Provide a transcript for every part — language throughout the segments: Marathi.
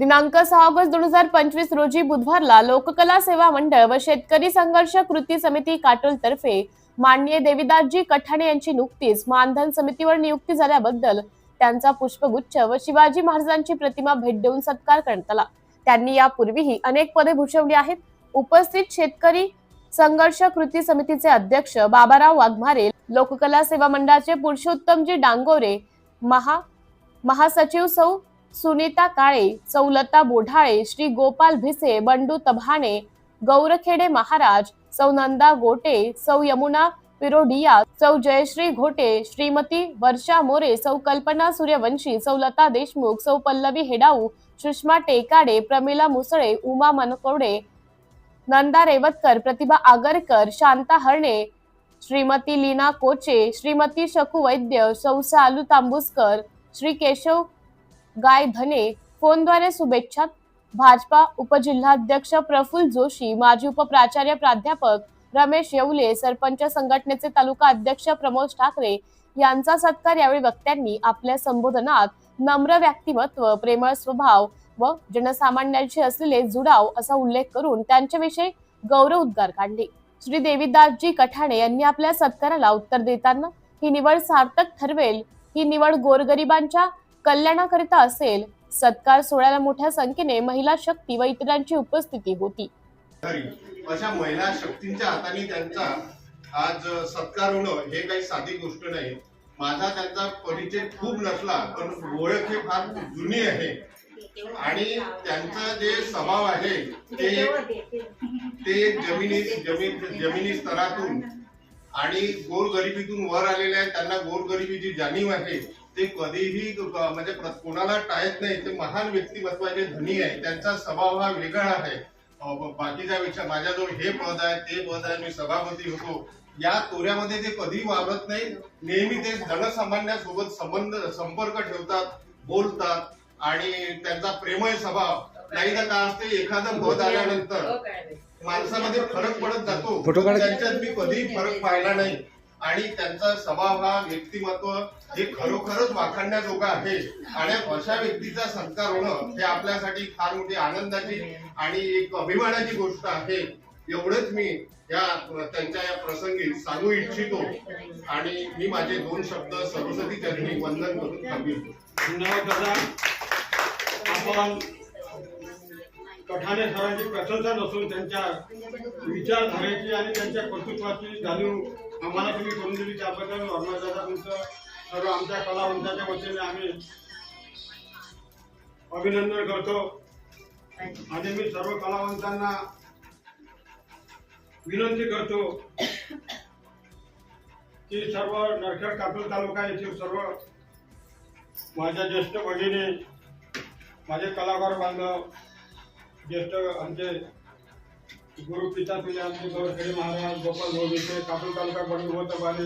दिनांक सहा ऑगस्ट दोन हजार पंचवीस रोजी बुधवारला लोककला सेवा मंडळ व शेतकरी संघर्ष कृती समिती काटोल तर्फे माननीय देविदासजी कठाणे यांची नुकतीच मानधन समितीवर नियुक्ती झाल्याबद्दल त्यांचा पुष्पगुच्छ व शिवाजी महाराजांची प्रतिमा भेट देऊन सत्कार करण्यात आला. त्यांनी यापूर्वीही अनेक पदे भूषवली आहेत. उपस्थित शेतकरी संघर्ष कृती समितीचे अध्यक्ष बाबाराव वाघमारे लोककला सेवा मंडळाचे पुरुषोत्तमजी डांगोरे महा महासचिव सौ सुनीता काळे सौलता बोढाळे श्री गोपाल भिसे बंडू तभाणे गौरखेडे महाराज सौ नंदा गोटे सौ यमुना पिरोडिया सौ जयश्री घोटे श्रीमती वर्षा मोरे सौ कल्पना सूर्यवंशी सौलता देशमुख सौ पल्लवी हेडाऊ सुषमा टेकाडे प्रमिला मुसळे उमा मनकोडे नंदा रेवतकर प्रतिभा आगरकर शांता हरणे श्रीमती लीना कोचे श्रीमती शकू वैद्य सौ सालू तांबुसकर श्री केशव गाय धने फोनद्वारे शुभेच्छा. भाजपा उपजिल्हाध्यक्ष प्रफुल्ल जोशी माजी उपप्राचार्य प्राध्यापक रमेश येवले सरपंच संघटनेचे तालुका अध्यक्ष प्रमोद ठाकरे यांचा सत्कार यावेळी वक्त्यांनी आपल्या संबोधनात नम्र व्यक्तिमत्व प्रेमळ स्वभाव व जनसामान्यांशी असलेले जुडाव असा उल्लेख करून त्यांच्याविषयी गौरव उद्गार काढले. श्री देवीदासजी कठाणे यांनी आपल्या सत्काराला उत्तर देताना ही निवड सार्थक ठरवेल ही निवड गोरगरिबांच्या कल्याणाकरिता असेल सत्कार सोहळ्याला मोठ्या संख्येने महिला शक्ती व इतरांची उपस्थिती होती. अशा महिला शक्तींच्या हाताने त्यांचा आज सत्कार होणं हे काही साधी गोष्ट नाही. माझा त्यांचा परिचय खूप नसला पण ओळख हे फार जुनी आहे. आणि त्यांचा जे स्वभाव आहे ते ते जमिनी जमीन जमिनी स्तरातून आणि गोरगरिबीतून वर आलेले आहेत त्यांना गोरगरिबीची जाणीव आहे ते कधीही म्हणजे कोणाला टाळत नाही. ते महान व्यक्तिमत्वाचे धनी आहे. त्यांचा स्वभाव हा वेगळा आहे. बाकीच्या पेक्षा माझ्याजवळ हे पद आहे ते पद आहे मी सभापती होतो. या तोऱ्यामध्ये ते कधी वावरत नाही. नेहमी ते जनसामान्यासोबत संबंध संपर्क ठेवतात बोलतात आणि त्यांचा प्रेमळ स्वभाव. नाही तर काय असते एखादं पद आल्यानंतर माणसामध्ये फरक पडत जातो. त्यांच्यात मी कधीही फरक पाहिला नाही. आणि त्यांचा स्वभाव हा व्यक्तिमत्व हे खरोखरच वाखाणण्याजोगं आहे. आणि अशा व्यक्तीचा सत्कार होणं हे आपल्यासाठी फार मोठी आनंदाची आणि एक अभिमानाची गोष्ट आहे. एवढंच मी या त्यांच्या या प्रसंगी सांगू इच्छितो. आणि मी माझे दोन शब्द सरस्वती चरणी वंदन करून थांबितो धन्यवाद आपण कठाणे सरांची प्रशंसा नसून त्यांच्या विचारधारेची आणि त्यांच्या कर्तृत्वाची जाणीव आम्हाला तुम्ही करून दिली त्याबद्दल दादा तुमचं सर्व आमच्या कलावंताच्या वतीने आम्ही अभिनंदन करतो. आणि मी सर्व कलावंतांना विनंती करतो की सर्व नरखेड कापूर तालुका येथील सर्व माझ्या ज्येष्ठ भगिनी माझे कलाकार बांधव ज्येष्ठ आमचे गुरु पिता आमचे गौरखेडे महाराज गोपाल भोगीचे कापूर तालुका बंधुभूत बाले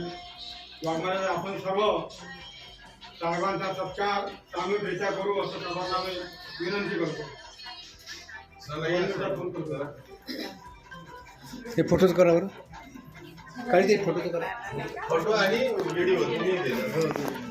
वाघमारे आपण सर्व साहेबांचा सत्कार सामूहिकरित्या करू असं सर्वांना मी विनंती करतो. हे फोटोज करा बरं काढी ते फोटोज करा फोटो आणि व्हिडिओ दोन्ही दिलं.